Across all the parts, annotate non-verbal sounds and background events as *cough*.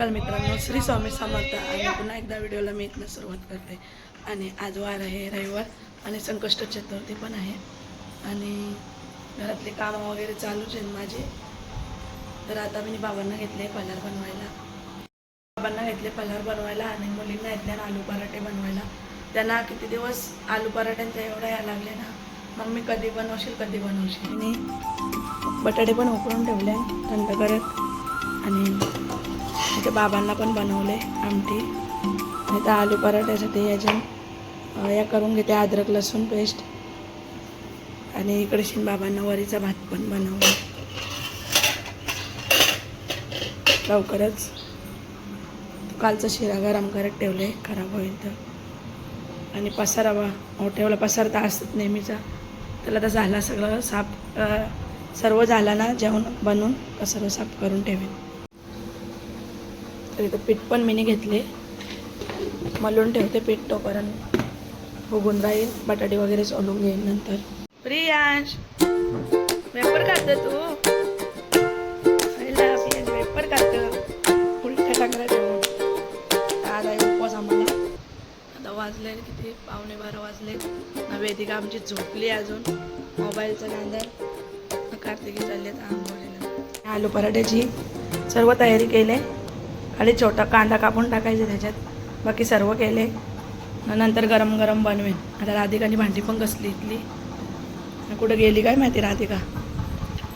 मित्रांनो श्री स्वामी समर्थ आणि पुन्हा एकदा व्हिडिओला मी इथनं सुरुवात करते. आणि आज वार आहे रविवार आणि संकष्ट चतुर्थी पण आहे. आणि घरातले कामं वगैरे चालूच आहेत माझे. तर आता मी बाबांना घेतले पलार बनवायला. बाबांना घेतले पलार बनवायला आणि मुलींना घेतले आलू पराठे बनवायला. त्यांना किती दिवस आलू पराठ्यांचा एवढ्या यायला लागले ना मम्मी कधी बनवशील कधी बनवशील? आणि बटाटे पण उकळून ठेवले थंड करत. आणि इथे बाबांना पण बनवले आमटी. नाही तर आलू पराठ्यासाठी याच्या या करून घेते अद्रक लसूण पेस्ट. आणि इकडे शिन बाबांना वरीचा भात पण बनवला. लवकरच. कालचा शिरा गरम करत ठेवले खराब होईल तर. आणि पसारा बा ठेवला पसार तर असतात नेहमीचा. त्याला तर झाला सगळं साफ सर्व झाला ना जेवण बनवून का सर्व साफ करून ठेवेन. तर इथं पीठ पण मीने घेतले. मलून ठेवते पीठ तोपर्यंत. फुगून राहील. बटाटे वगैरे सोलून घेईन नंतर. प्रियांश वेपर काढत तू? पहिला प्रियांश पेपर काढतो. उलट्या टाकला आज आहे उपवास आम्हाला. आता वाजले किती? पावणे बारा वाजले. ना वेदिका आमची झोपली अजून. मोबाईलचा नांदर. कार्तिकी चालले तर आंघोळीला. आलू पराठ्याची सर्व तयारी केली. खाली छोटा कांदा कापून टाकायचा त्याच्यात. बाकी सर्व केले. नंतर गरम गरम बनवेन. आता राधिकाने भांडी पण कसली इथली. कुठं गेली काय माहिती राधिका?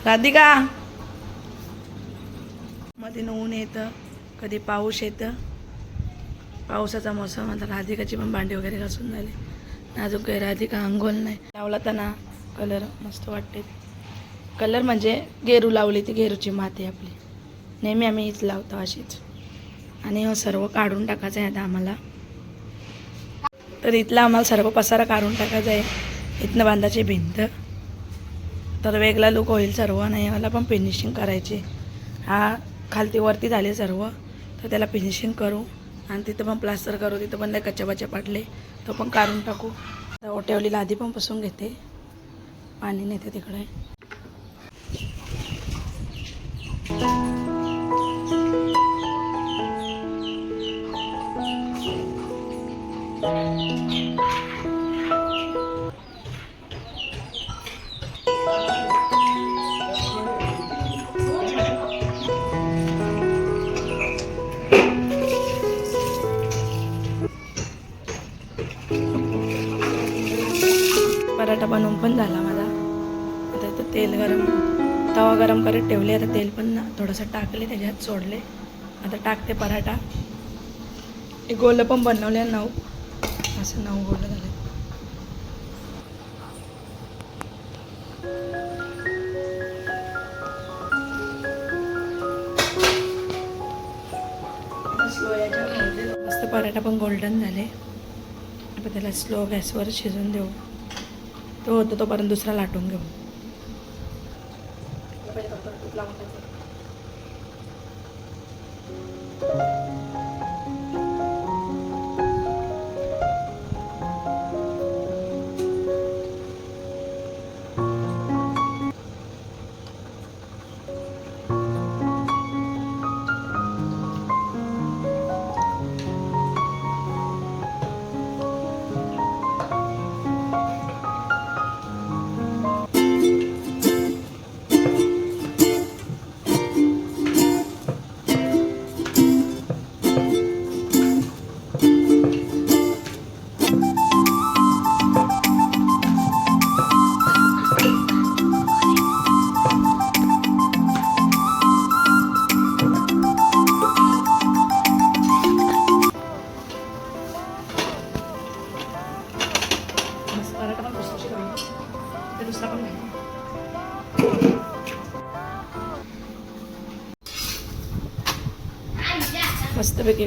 राधिका! मध्ये ऊन येतं. कधी पाऊस येतं. पावसाचा मोसम. आता राधिकाची पण भांडी वगैरे घासून झाली. न अजून काही राधिका अंघोल नाही. लावला तर ना कलर मस्त वाटते. कलर म्हणजे गेरू लावली ती गेरूची माती आपली. नेहमी आम्ही हीच लावतो अशीच. आणि हे सर्व काढून टाकायचं आहे आता आम्हाला. तर इथला आम्हाला सर्व पसारा काढून टाकायचा आहे. इथनं बांधायची भिंत. तर वेगळा लुक होईल सर्व नाही मला पण फिनिशिंग करायची. हा खालती वरती झाले सर्व. तर त्याला फिनिशिंग करू. आणि तिथं पण प्लास्टर करू. तिथं पण लय कच्च्या पाडले. तो पण काढून टाकू. तर ओट्यावलीला आधी पण पसून घेते. पाणी नेते तिकडे. पराठा बनवून पण झाला माझा. आता इथं तेल गरम तवा गरम करत ठेवले. आता तेल पण ना थोडंसं टाकले त्याच्यात सोडले. आता टाकते पराठा. एक गोलं पण बनवले नऊ. असं नऊ गोलं झाले स्लो मस्त पराठा पण गोल्डन झाले. आता त्याला स्लो गॅसवर शिजवून देऊ. तो होतो तोपर्यंत दुसरा लाटून घेऊ. मस्त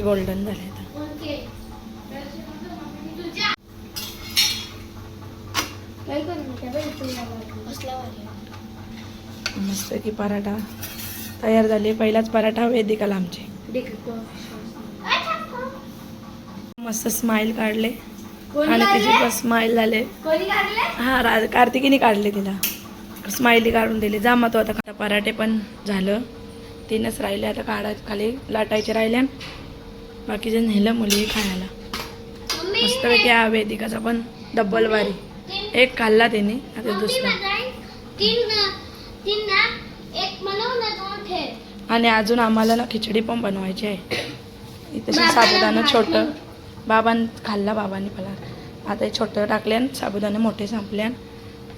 गोल्डन झाले आता. मस्तपैकी पराठा तयार झाले. पहिलाच पराठा वेदिकाला आमचे. मस्त स्माइल काढले. आणि तिचे पण स्माइल झाले. हा रा कार्तिकीने काढले तिला. स्माइली काढून दिली. जा मग तो आता. पराठे पण झालं. तीनच राहिले. आता काढा खाली. लाटायचे राहिल्या बाकीचे नेलं मुली खायला मस्तपैकी हा वेदिकाचा पण डब्बल वारी. एक खाल्ला त्याने आता दुसरा. तीन तीन ना एक बनव ना दोन ठेव आणि अजून आम्हाला ना खिचडी पण बनवायची आहे. इथे साबुदाणा छोटं. बाबां खाल्ला बाबांनी मला आता हे छोटं टाकल्यान साबुदाणे मोठे संपल्यान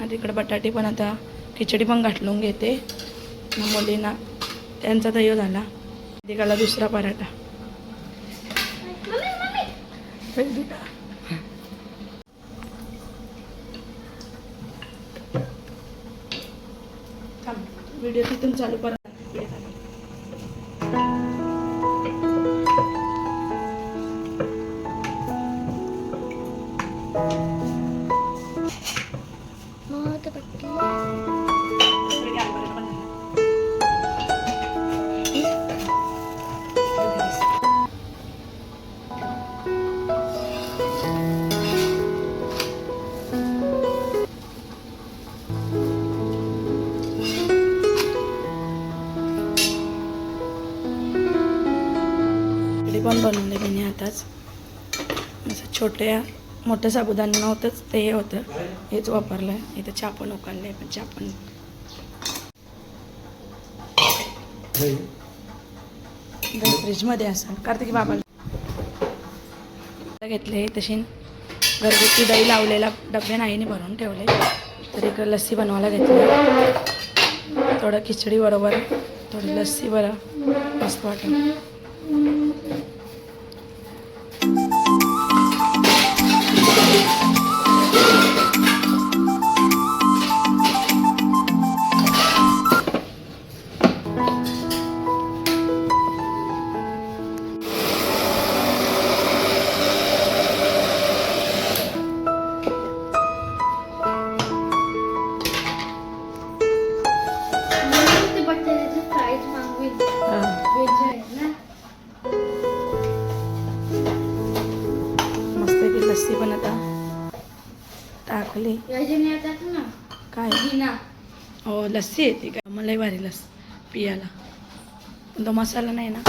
आणि तिकडे बटाटे पण आता खिचडी पण घाटलून घेते. मुलींना त्यांचा दह्य झाला. वेदिकाला दुसरा पराठा. वेदिका थांब व्हिडिओ तिथून चालू करा बनवले मी आताच. असं छोट्या मोठं साबुदाणा नव्हतंच ते हे होतं. हेच वापरलं आहे इथं चापण पण पण चापण फ्रीजमध्ये असं. कार्तिकी बाबा घेतले तशी घरगुती दही लावलेला डबे नाहीने भरून ठेवले. तर इकडं लस्सी बनवायला घेतली. थोडं खिचडी बरोबर थोडी लस्सी बरं मस्त वाटलं. लस्सी येते काय मलाही भारी लस पियाला. पण तो मसाला नाही ना.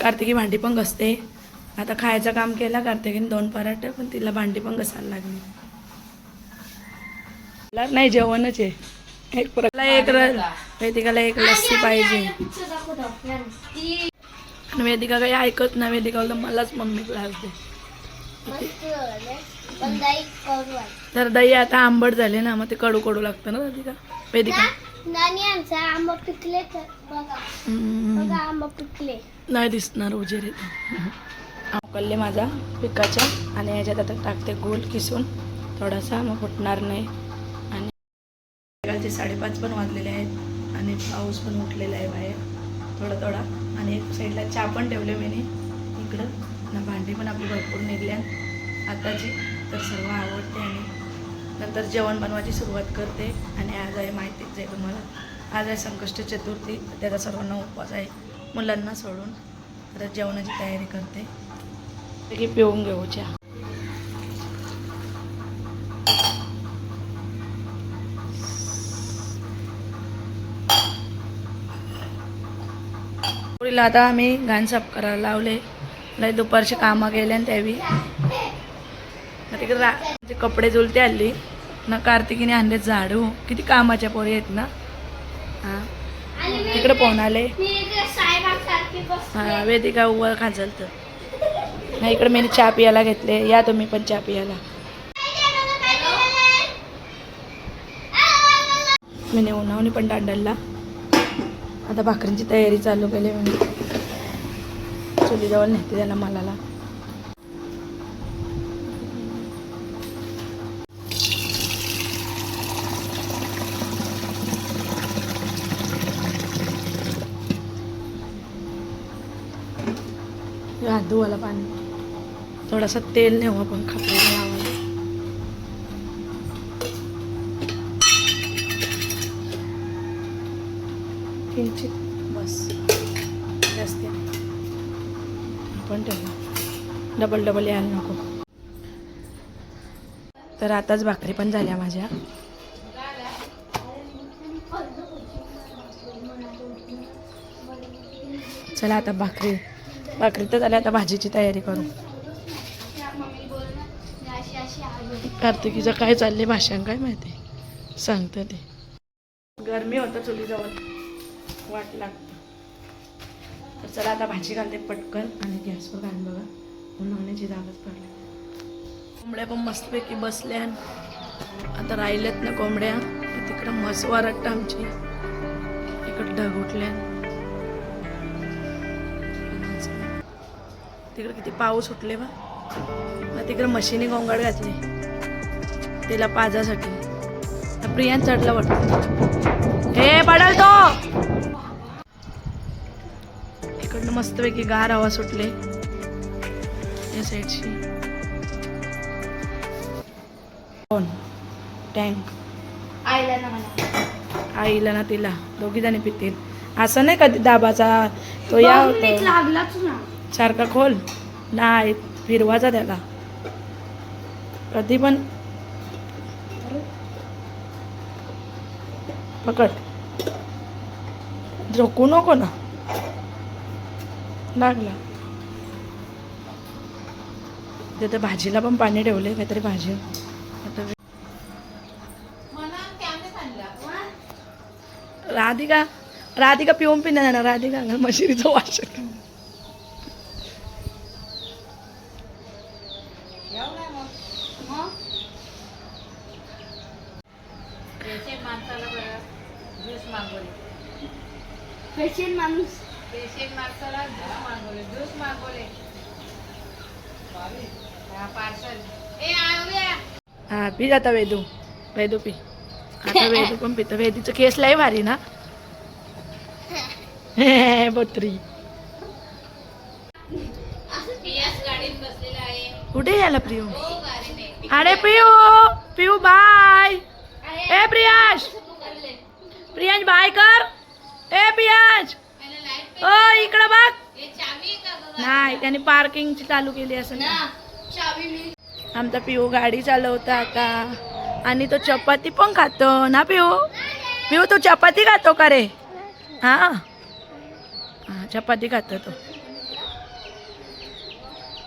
कार्तिकी भांडी पण घसते. आता खायचं काम केलं कार्तिकीने दोन पराठे पण तिला भांडी पण घसायला लागली. नाही जेवणच आहे. एक परतला एक वेदिकाला एक लस्सी पाहिजे. वेदिका काही ऐकत नाही वेदिका मलाच मम्मी क्लास दे. तर दही आता आंबट झाले ना मग ते कडू कडू लागतं ना वेदिका? वेदिका ना- नानी आमचा आंबा पिकले तर बघा हम्म. बघा आंबा पिकले नाही दिसणार उजेर उकलले माझा पिकाच्या आणि याच्यात आता टाकते गोल किसून. थोडासा मग फुटणार नाही. आणि सकाळचे साडेपाच पण वाजलेले आहेत आणि पाऊस पण उठलेला आहे बाहेर. थोडा थोडा. आणि एक साईडला चहा पण ठेवले मी इकडं ना भांडी पण आपली भरपूर निघल्यात आताची तर सर्व आवडते आणि नंतर जेवण बनवायची सुरुवात करते आणि आज आहे माहितीच आहे तुम्हाला. आज आहे संकष्ट चतुर्थी त्याचा सर्वांना उपवास आहे मुलांना सोडून. तर जेवणाची तयारी करते. की पिऊन घेऊ चहा. पोळीला आता आम्ही घाण साफ करायला लावले. लय दुपारची कामं गेले आणि कार्तिक रा ते कपडे झुलते आले ना कार्तिकीने आणले झाडू. किती कामाच्या पोरी आहेत ना? हां. तिकडे पोहून आले मी इकडे साईबाग सारखी हा वेदिका खाजलत नाही इकडे मी चहा पियाला घेतले. या तुम्ही पण चहा पियाला. मी उन्हावणी पण दांडलला आता भाकरींची तयारी चालू केली मी चुलीजवळ नेते त्याला मलाला. हात धुवायला पाणी. थोडासा तेल नेऊ आपण खापऱ्याला लावायला. किंचित बस. जास्त आपण ठेवू. डबल डबल यायला नको. तर आताच भाकरी पण झाल्या माझ्या. चला आता भाकरी भाकरी तर झाली आता भाजीची तयारी करू. आहे कार्तिकीचं काय चाललंय भाषण काय माहिती? सांगतं ते. गरमी होतं चुलीजवळ. वाट लागतं. तर चला आता भाजी घालते पटकन आणि गॅसवर घाल बघा. उन्हाण्याची जागाच पडली कोंबड्या पण मस्तपैकी बसल्या. आता राहिल्यात ना कोंबड्या. तिकडं मस्त वरट्ट आमची. इकडं ढग उठल्या तिकडे किती पाऊस सुटले बा. तिकडे मशीनी गोंगाड घातली. तिला पाजासाठी. प्रियान चढला वाटतं. हे पडल तो! इकडनं मस्तपैकी गार हवा सुटले. या साईडची. कोण? टँक. आईला ना मला आईला ना तिला. दोघी जणी पितील. असं नाही कधी दाबाचा? तो या लागलाच ना सारखा खोल. नाही फिरवायचा त्याला. कधी पण पकड. झोकू नको ना. लागला. तिथे भाजीला पण पाणी ठेवले काहीतरी भाजी. आता राधिका राधिका पिऊन पिण्या जाणार राधिका मशिरीचं वाचक. पेशंट माणूस. हा पी जाता वेदू. वेदू पी. आता वेदू पण पितं. वेदूचं केस लय भारी ना. *laughs* बोत्री. कुठे याला प्रियू? अरे पियू पियू बाय. ए प्रियाश. प्रियांश बाय कर. ए प्रियांश ओ इकडं बघ. नाही त्याने पार्किंगची चालू केली असं आमचा पिऊ गाडी चालवता आता. आणि तो चपाती पण खातो ना पिऊ पिऊ तू चपाती खातो का रे? हा? हा चपाती खातो तो.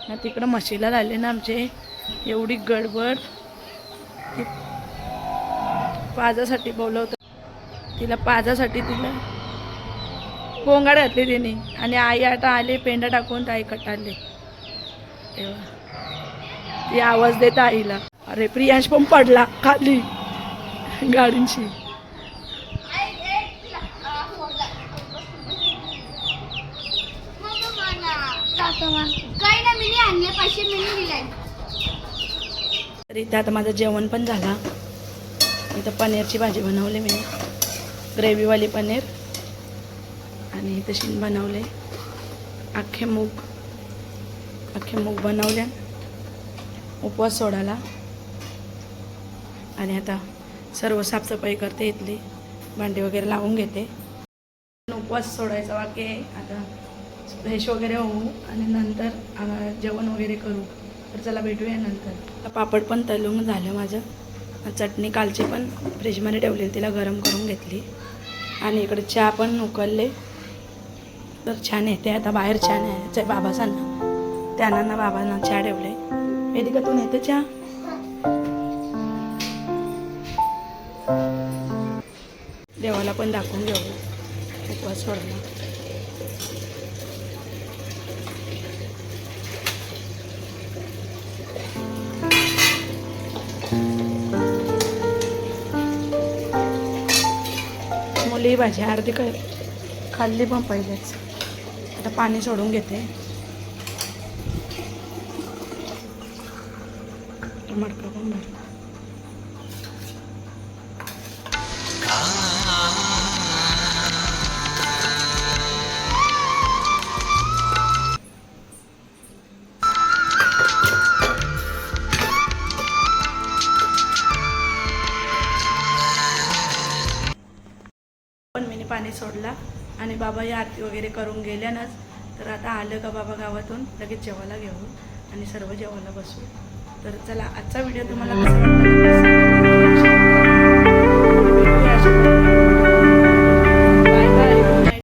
ना तिकडं म्हशीला झाले ना आमचे. एवढी गडबड. पाजासाठी बोलवतो. तिला पाजासाठी तिला गोंगाड घातली तिने. आणि आई आता आले पेंडा टाकून ताई कटारले. तेव्हा ती आवाज देत आईला अरे प्रियांश पण पडला खाली गाडींशी. तर इथं आता माझं जेवण पण झाला. इथं पनीरची भाजी बनवली मी. ग्रेव्हीवाली पनीर. आणि इथं शिन बनवले. अख्खे मूग अख्खे मूग बनवले उपवास सोडायला. आणि आता सर्व साफसफाई करते इथली. भांडी वगैरे लावून घेते. उपवास सोडायचा वाक्य आहे. आता फ्रेश वगैरे होऊ आणि नंतर जेवण वगैरे करू. तर चला भेटूया नंतर. पापड पण तलून झालं माझं. चटणी कालची पण फ्रीजमध्ये ठेवलेली तिला गरम करून घेतली. आणि इकडे चहा पण उकळले तर छान येते आता बाहेर छान आहे. चे- बाबा सांना त्यांना ना बाबांना चहा ठेवले. वेदिका तू नेते चहा? देवाला पण दाखवून घेऊ उपवास सोडला मुली भाजी अर्धी काय खाल्ली पण पहिलेच आता पाणी सोडून घेते. मडका पण भरला. पण मी पाणी सोडला. आणि बाबा या आरती वगैरे करून गेल्यानंच तर आता आलं का बाबा गावातून? लगेच जेवायला घेऊ आणि सर्व जेवायला बसू. तर चला आजचा व्हिडिओ तुम्हाला कसा वाटला?